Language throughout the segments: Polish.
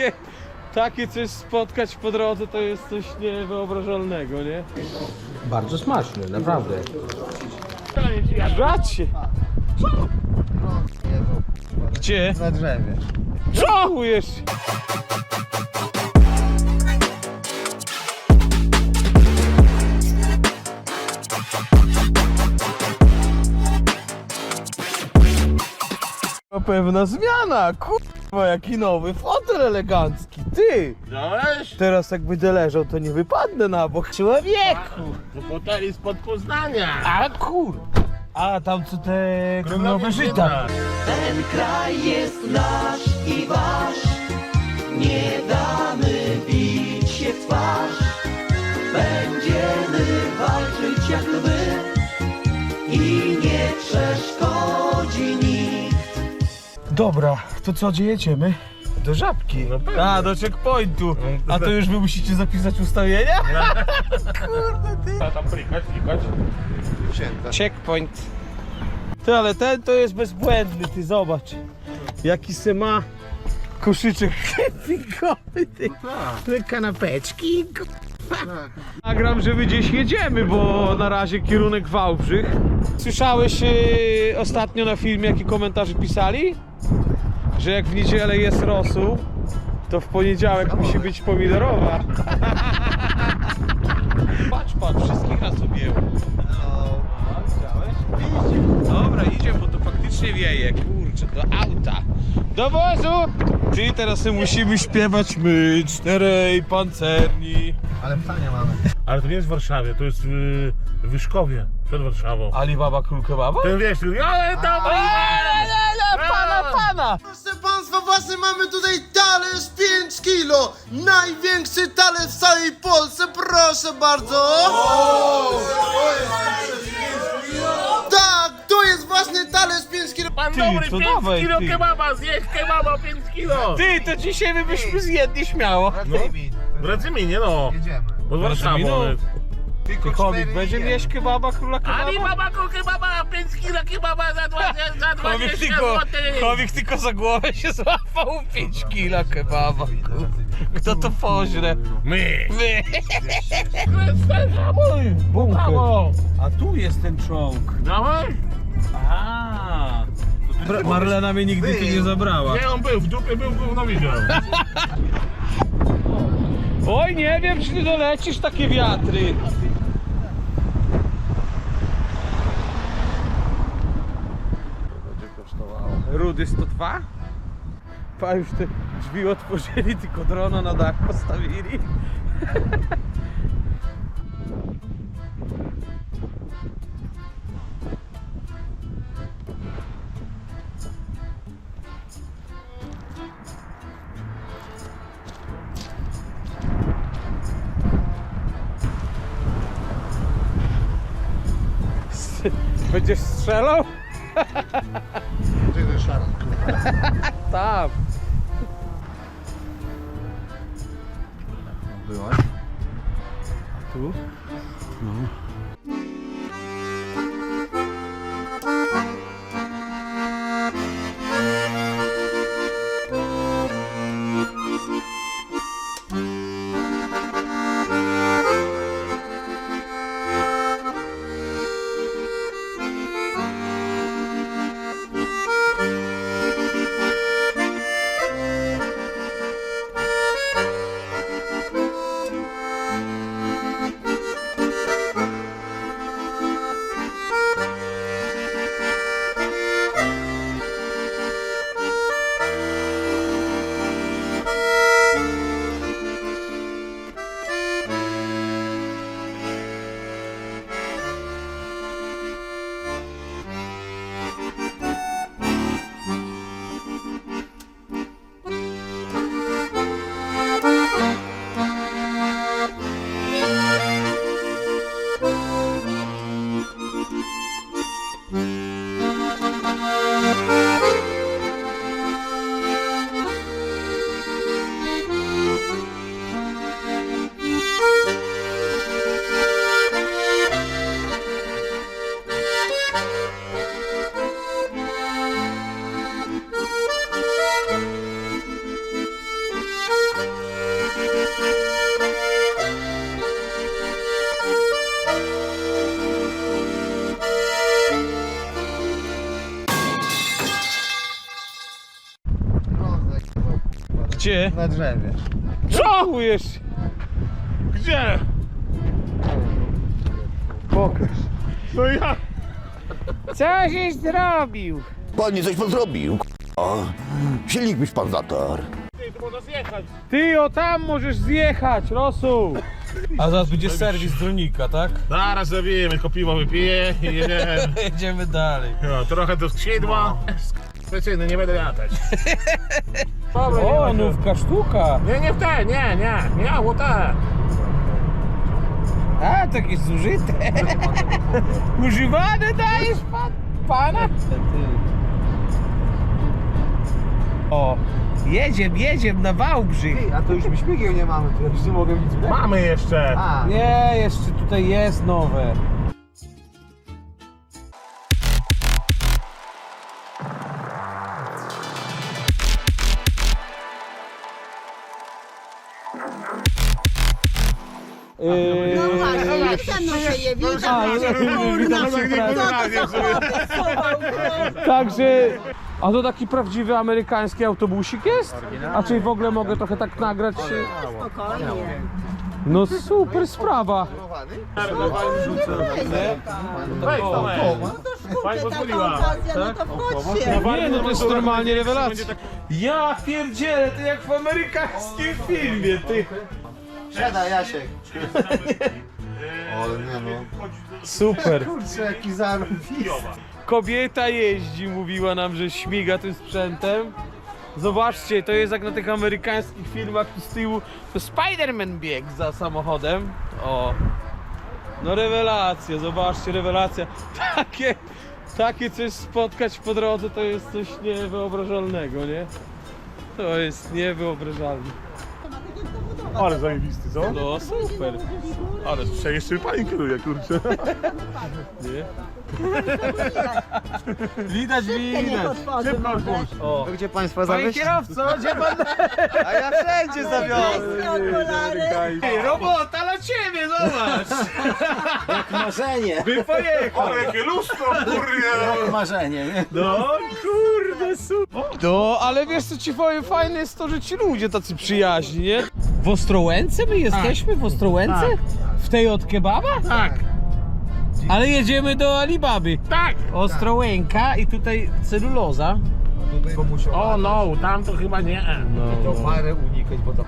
takie, takie coś spotkać po drodze to jest coś niewyobrażalnego, nie? Bardzo smaczny, naprawdę. Bracie! Gdzie? Na drzewie. Żałujesz! Pewna zmiana, kurwa, jaki nowy fotel elegancki, ty! Dałeś? Teraz jak będę leżał, to nie wypadnę na bok. Człowieku! To foteli spod Poznania. A kur... A tam co te królowe żyta. Ten kraj jest nasz i wasz, nie damy bić się w twarz. Będziemy Dobra, to co, gdzie jedziemy? Do Żabki. No pewnie. A, do checkpointu. A to już wy musicie zapisać ustawienia? A tam klikać, klikać. Checkpoint. Ty, ale ten to jest bezbłędny, ty zobacz. Jaki se ma koszyczek kempingowy, ty. Te kanapeczki. Nagram, że my gdzieś jedziemy, bo na razie kierunek Wałbrzych. Słyszałeś yy, ostatnio na filmie, jakie komentarze pisali? Że jak w niedzielę jest rosół, to w poniedziałek musi być pomidorowa. Patrz, patrz, wszystkich nas objęło. Dobra, idzie, bo to faktycznie wieje, kurczę, do auta. Do wozu! Ty, teraz my musimy śpiewać my, czterej pancerni. Ale pytania mamy. Ale to nie jest w Warszawie, to jest w, Wyszkowie, przed Warszawą. Alibaba Król Kebaba? Ten wiesz, ale dobry! Pana! Proszę Państwa, właśnie mamy tutaj talerz 5 kilo. Największy talerz w całej Polsce, proszę bardzo. Tak, to jest właśnie talerz 5 kilo. Pan Ty, dobry to 5 dawaj, kilo ty. kebaba, zjedz kebaba 5 kilo! Ty, to dzisiaj my byśmy zjedli śmiało. No, wracamy, nie no. Jedziemy. Pod Warszawą. no. Jest. Ty komik, będzie jeść kebaba, króla kebaba? Ali baba ko kebaba, 5 kilo kebaba za 20, za 20 Komik tylko, złotych. komik tylko za głowę się złapał 5 kila kebaba. Kto to poźle? My! Wy. Brawo! A tu jest ten czołg. Dawaj? A. Marlena mnie nigdy tu nie zabrała. Nie, on był, w dupie był, gówno widział. Oj, nie wiem, czy ty dolecisz takie wiatry. Rudy 102? Pa już te drzwi otworzyli, tylko drona na dach postawili. Będziesz strzelał? Gdzie ten szaran, Tam. Byłaś? Tu? Gdzie? Na drzewie. Co? Jeszcze. Gdzie? Pokaż. No ja. Co żeś zrobił? Pan nie coś pan zrobił. O, silnik byś pan zatarł. Ty, tu można zjechać. Ty o tam możesz zjechać, Rosu! A zaraz będzie serwis dronika, tak? Zaraz zrobimy, kopiwo wypiję i jedziemy. Jedziemy dalej. No, trochę do skrzydła. Specjalnie, nie będę latać. Dobra, O, nówka sztuka! nie, nie w te, nie, nie, nie, bo te. A, takie zużyte. Używane dajesz pan, pana? O, jedziem, jedziem na Wałbrzych. A to już my śmigieł nie mamy, to już nie mogę nic wleć. Mamy jeszcze. A, Nie, jeszcze tutaj jest nowe. No. Także, a to taki prawdziwy amerykański autobusik jest? A czyli w ogóle mogę trochę tak nagrać? Spokojnie. No super sprawa. Pani Kurczę, taka pozwoliła. okazja, no to wchodźcie. Nie, no to jest normalnie rewelacja. Ja pierdzielę, to jak w amerykańskim filmie, ty. siadaj Jasiek. Super. Kurczę, jaki zarób. Kobieta jeździ, mówiła nam, że śmiga tym sprzętem. Zobaczcie, to jest jak na tych amerykańskich filmach tu z tyłu, to Spider-Man biegł za samochodem. O. No rewelacja, zobaczcie, rewelacja. Takie, takie coś spotkać po drodze to jest coś niewyobrażalnego, nie? To jest niewyobrażalne. Ale zajebisty, co? No super. Ale słyszę, jeszcze pani kieruje, kurczę. Nie? Widać, widać. otworzy może. O. Gdzie państwa Panie zawieźć? kierowco, gdzie pan A ja wszędzie zawiozę. Ej, robota dla ciebie, zobacz! Marzenie. By pojechał! Ale jakie lustro, kurde! Marzenie, nie? No kurde, super! No, ale wiesz co ci powiem, fajne jest to, że ci ludzie tacy przyjaźni, nie? W Ostrołęce my jesteśmy? W Ostrołęce? W tej od kebaba? Tak, Ale jedziemy do Alibaby. tak! Ostrołęka i tutaj celuloza. O no, tam to chyba nie. No. To parę unikać, bo to...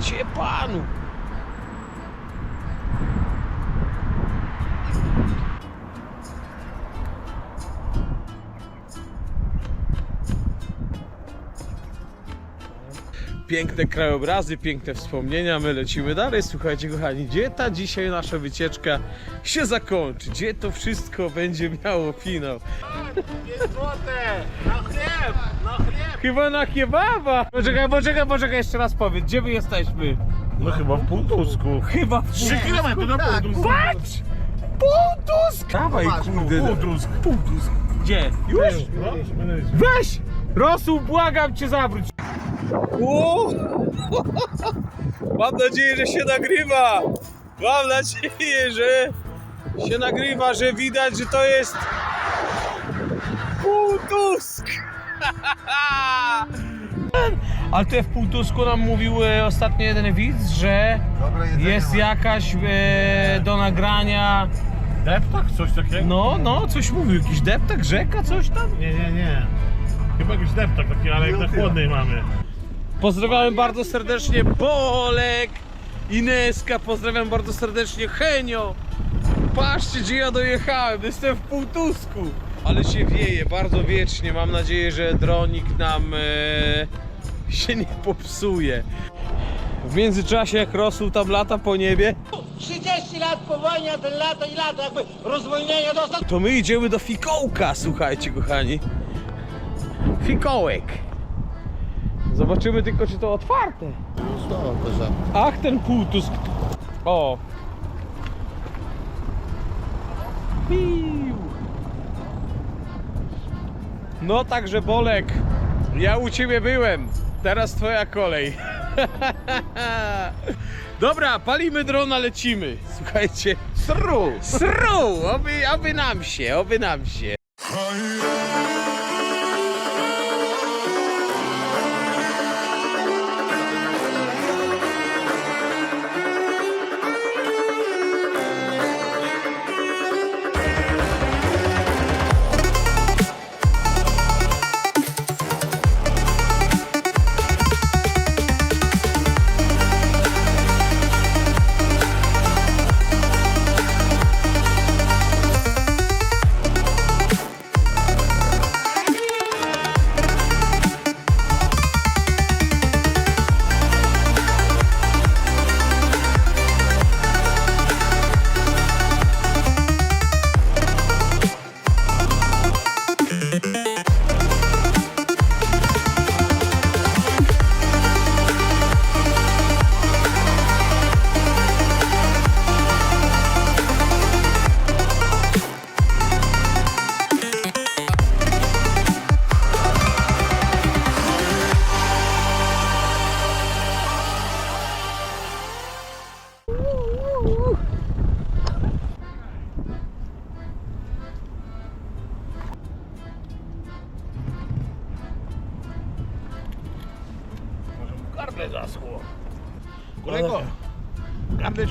Cie panu! Piękne krajobrazy, piękne wspomnienia, my lecimy dalej. Słuchajcie kochani, gdzie ta dzisiaj nasza wycieczka się zakończy? Gdzie to wszystko będzie miało finał? 5 złote! Na chleb! Na chleb! Chyba na kebaba! Poczekaj, poczekaj, poczekaj, jeszcze raz powiedz, gdzie my jesteśmy? No chyba w Półtusku. Chyba w 3 km do Półtusku. Patrz! Półtusk! Dawaj, kurde. Półtusk. Półtusk. Gdzie? Już? No, Weź! Rosół, błagam cię, zawróć. Mam nadzieję, że się nagrywa. Mam nadzieję, że się nagrywa, że widać, że to jest Półtusk. Ale tutaj w Półtusku nam mówił e, ostatnio jeden widz, że Dobre jedzenie jest ma. jakaś e, do nagrania. Deptak? Coś takiego? No, no, coś mówił, jakiś deptak, rzeka, coś tam. Nie, nie, nie. Chyba jakiś deptak taki, ale jak na chłodnej mamy. Pozdrawiam bardzo serdecznie Bolek, Ineska, pozdrawiam bardzo serdecznie Henio. Patrzcie, gdzie ja dojechałem, jestem w Półtusku. Ale się wieje, bardzo wiecznie. Mam nadzieję, że dronik nam e, się nie popsuje. W międzyczasie, jak rosół tam lata po niebie, 30 lat po wojnie, ten lata i lata, jakby rozwolnienia dostał. to my idziemy do fikołka, słuchajcie, kochani. Fikołek. Zobaczymy tylko, czy to otwarte. Ach, ten półtusk. O. Piu. No także Bolek, ja u ciebie byłem. Teraz twoja kolej. Dobra, palimy drona, lecimy. Słuchajcie. Sru! Sru! Oby, oby nam się, oby nam się.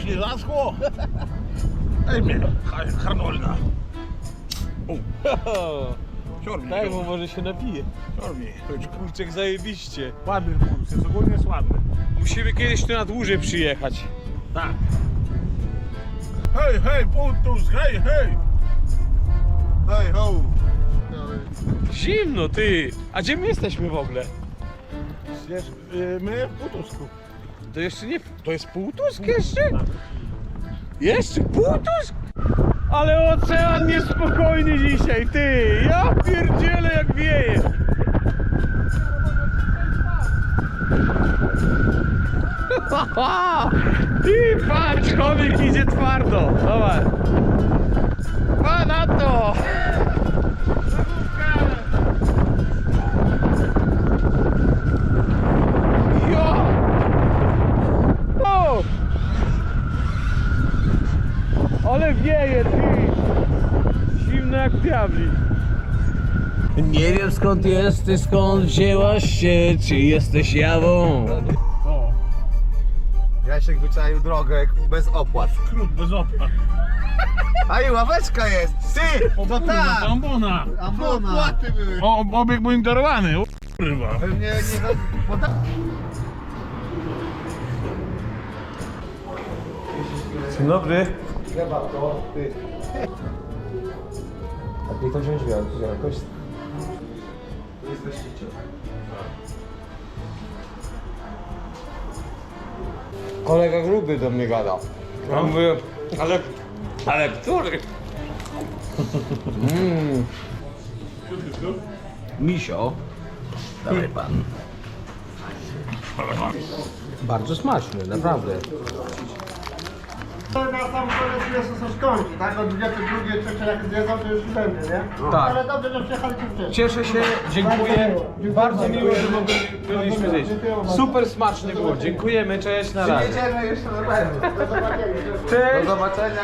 Ci nie zaschło? Daj mnie, Har- Harnolda. Ciorbi, Daj, bo może się napije. ciorbi. Kurczek zajebiście. Ładny puls, jest ogólnie słabny. Musimy kiedyś tu na dłużej przyjechać. Tak. Hej, hej, puntus, hej, hej! Hej, ho! Zimno, ty! A gdzie my jesteśmy w ogóle? Wiesz, y, my w Putusku. To jeszcze nie... To jest Półtusk jeszcze? Jeszcze Półtusk? Ale ocean niespokojny dzisiaj, ty! Ja pierdzielę jak wieje! Ty patrz, chomik idzie twardo! Zobacz! Pa na to! Jo! O! Ale wieje, ty! Zimno jak diabli. Nie wiem skąd jesteś, skąd wzięłaś się, czy jesteś jawą. Jasiek wyczaił drogę bez opłat. Skrót bez opłat. A i ławeczka jest! Ty! To ta! Ambona! Ambona! Opłaty były! O, obieg monitorowany, o kurwa. Pewnie nie za... bo ta- Dzień dobry. Chyba to, ty. A ty to wziąć jakoś? Jest właściciel. Kolega gruby do mnie gada. Ja mówię, ale, ale który? Mm. Misio. Dobry pan. Bardzo smaczny, naprawdę. Na sam koniec miasto są skończy, tak? O 22, 3 jak zjedzą, to już będzie, nie? Tak. Ale dobrze, że przyjechaliście wcześniej. Cieszę się, dziękuję. Bardzo miło, że mogliśmy zjeść. Super smacznie było. Dziękujemy, cześć, na razie. Jedziemy jeszcze na pewno. Do zobaczenia. Cześć. Do zobaczenia.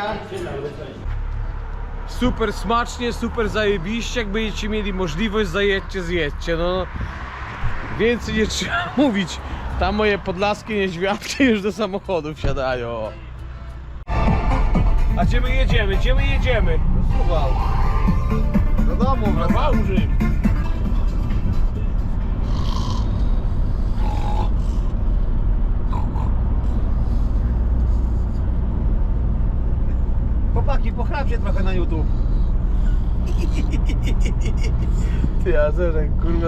Super smacznie, super zajebiście. Jak będziecie mieli możliwość, zajedźcie, zjedźcie. No, więcej nie trzeba mówić. Tam moje podlaskie niedźwiadki już do samochodu wsiadają. A gdzie my jedziemy? Gdzie my jedziemy? Do domu wracamy. Wałbrzych. Chłopaki, pochrapcie trochę na YouTube. Ty, a kurwa